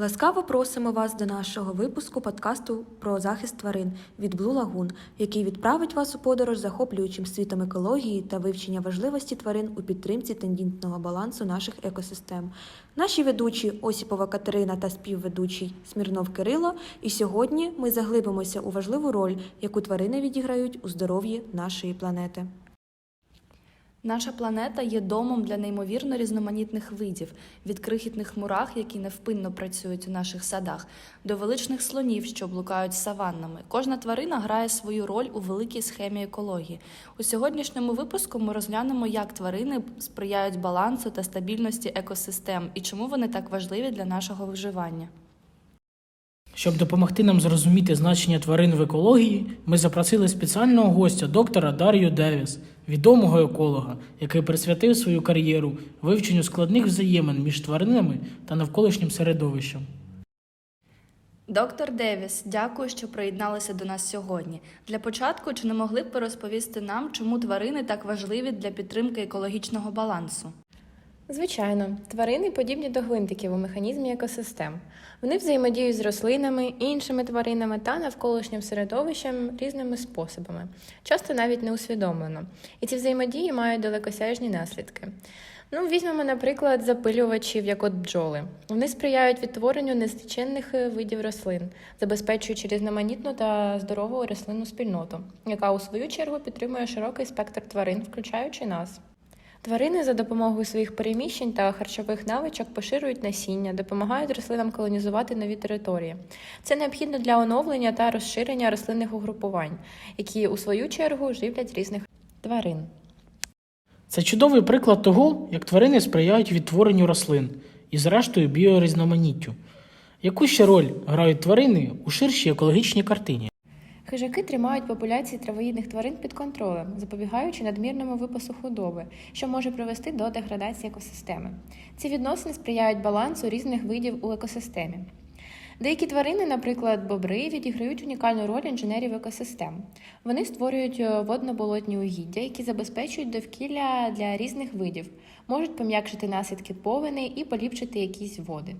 Ласкаво просимо вас до нашого випуску подкасту про захист тварин від Blue Lagoon, який відправить вас у подорож захоплюючим світом екології та вивчення важливості тварин у підтримці тендітного балансу наших екосистем. Наші ведучі Осіпова Катерина та співведучий Смірнов Кирило. І сьогодні ми заглибимося у важливу роль, яку тварини відіграють у здоров'ї нашої планети. Наша планета є домом для неймовірно різноманітних видів від крихітних мурах, які невпинно працюють у наших садах, до величних слонів, що блукають саваннами. Кожна тварина грає свою роль у великій схемі екології. У сьогоднішньому випуску ми розглянемо, як тварини сприяють балансу та стабільності екосистем і чому вони так важливі для нашого виживання. Щоб допомогти нам зрозуміти значення тварин в екології, ми запросили спеціального гостя доктора Дар'ю Девіс, відомого еколога, який присвятив свою кар'єру вивченню складних взаємин між тваринами та навколишнім середовищем. Доктор Девіс, дякую, що приєдналися до нас сьогодні. Для початку, чи не могли б ви розповісти нам, чому тварини так важливі для підтримки екологічного балансу? Звичайно, тварини подібні до гвинтиків у механізмі екосистем. Вони взаємодіють з рослинами, іншими тваринами та навколишнім середовищем різними способами, часто навіть неусвідомлено. І ці взаємодії мають далекосяжні наслідки. Ну, візьмемо, наприклад, запилювачів, як от бджоли. Вони сприяють відтворенню незліченних е, видів рослин, забезпечуючи різноманітну та здорову рослинну спільноту, яка у свою чергу підтримує широкий спектр тварин, включаючи нас. Тварини за допомогою своїх переміщень та харчових навичок поширюють насіння, допомагають рослинам колонізувати нові території. Це необхідно для оновлення та розширення рослинних угрупувань, які у свою чергу живлять різних тварин. Це чудовий приклад того, як тварини сприяють відтворенню рослин і, зрештою, біорізноманіттю. Яку ще роль грають тварини у ширшій екологічній картині? Хижаки тримають популяції травоїдних тварин під контролем, запобігаючи надмірному випасу худоби, що може привести до деградації екосистеми. Ці відносини сприяють балансу різних видів у екосистемі. Деякі тварини, наприклад, бобри, відіграють унікальну роль інженерів екосистем. Вони створюють е, водно-болотні угіддя, які забезпечують довкілля для різних видів, можуть пом'якшити наслідки повені і поліпшити якісь води.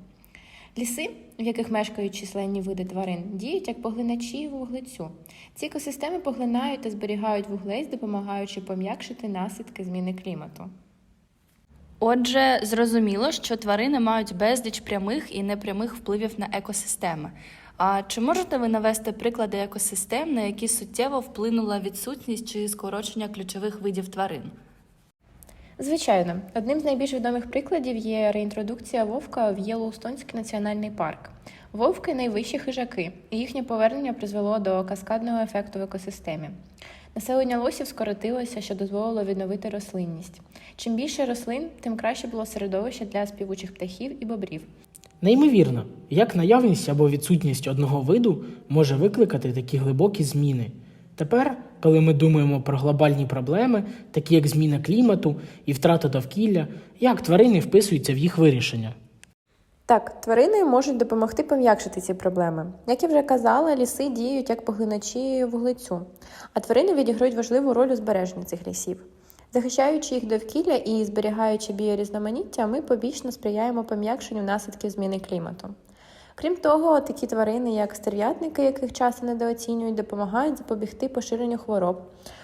Ліси, в яких мешкають численні види тварин, діють як поглиначі вуглецю. Ці екосистеми поглинають та зберігають вуглець, допомагаючи пом'якшити наслідки зміни клімату. Отже, зрозуміло, що тварини мають безліч прямих і непрямих впливів на екосистеми. А чи можете ви навести приклади екосистем, на які суттєво вплинула відсутність чи скорочення ключових видів тварин? Звичайно, одним з найбільш відомих прикладів є реінтродукція вовка в Єлоустонський національний парк. Вовки найвищі хижаки, і їхнє повернення призвело до каскадного ефекту в екосистемі. Населення лосів скоротилося, що дозволило відновити рослинність. Чим більше рослин, тим краще було середовище для співучих птахів і бобрів. Неймовірно, як наявність або відсутність одного виду може викликати такі глибокі зміни. Тепер, коли ми думаємо про глобальні проблеми, такі як зміна клімату і втрата довкілля, як тварини вписуються в їх вирішення? Так, тварини можуть допомогти пом'якшити ці проблеми. Як я вже казала, ліси діють як поглиначі вуглецю, а тварини відіграють важливу роль у збереженні цих лісів. Захищаючи їх довкілля і зберігаючи біорізноманіття, ми побічно сприяємо пом'якшенню наслідків зміни клімату. Крім того, такі тварини, як стерв'ятники, яких часто недооцінюють, допомагають запобігти поширенню хвороб,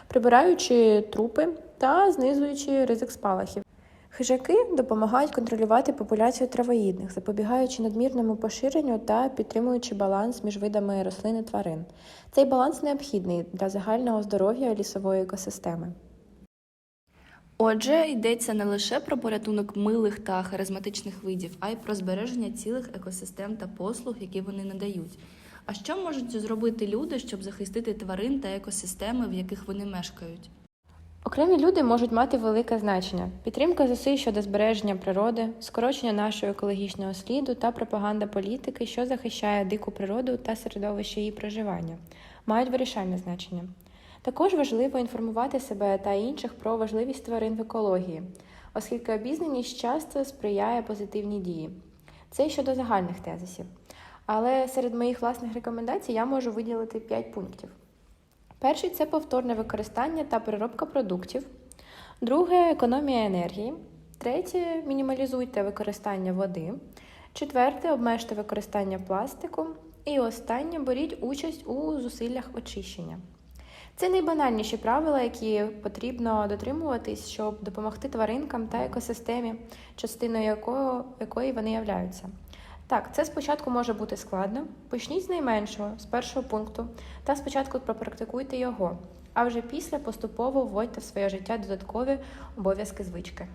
прибираючи трупи та знизуючи ризик спалахів. Хижаки допомагають контролювати популяцію травоїдних, запобігаючи надмірному поширенню та підтримуючи баланс між видами рослин і тварин. Цей баланс необхідний для загального здоров'я лісової екосистеми. Отже, йдеться не лише про порятунок милих та харизматичних видів, а й про збереження цілих екосистем та послуг, які вони надають. А що можуть зробити люди, щоб захистити тварин та екосистеми, в яких вони мешкають? Окремі люди можуть мати велике значення: підтримка зусиль щодо збереження природи, скорочення нашого екологічного сліду та пропаганда політики, що захищає дику природу та середовище її проживання, мають вирішальне значення. Також важливо інформувати себе та інших про важливість тварин в екології, оскільки обізнаність часто сприяє позитивній дії. Це щодо загальних тезисів. Але серед моїх власних рекомендацій я можу виділити 5 пунктів. Перший це повторне використання та переробка продуктів. Друге економія енергії. Третє мінімалізуйте використання води. Четверте обмежте використання пластику. І останнє беріть участь у зусиллях очищення. Це найбанальніші правила, які потрібно дотримуватись, щоб допомогти тваринкам та екосистемі, частиною якої, якої вони являються. Так, це спочатку може бути складно. Почніть з найменшого, з першого пункту, та спочатку пропрактикуйте його, а вже після поступово вводьте в своє життя додаткові обов'язки звички.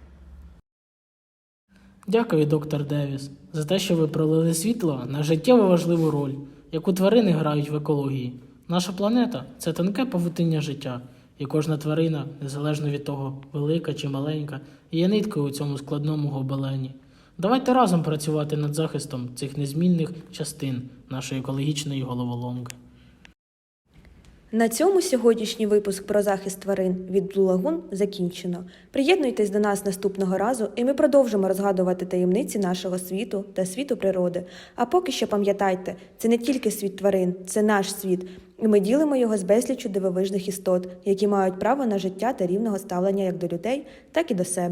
Дякую, доктор Девіс, за те, що ви пролили світло на життєво важливу роль, яку тварини грають в екології. Наша планета це тонке павутиння життя, і кожна тварина, незалежно від того, велика чи маленька, є ниткою у цьому складному гобелені. Давайте разом працювати над захистом цих незмінних частин нашої екологічної головоломки. На цьому сьогоднішній випуск про захист тварин від Lagoon закінчено. Приєднуйтесь до нас наступного разу, і ми продовжимо розгадувати таємниці нашого світу та світу природи. А поки що пам'ятайте, це не тільки світ тварин, це наш світ, і ми ділимо його з безліччю дивовижних істот, які мають право на життя та рівного ставлення як до людей, так і до себе.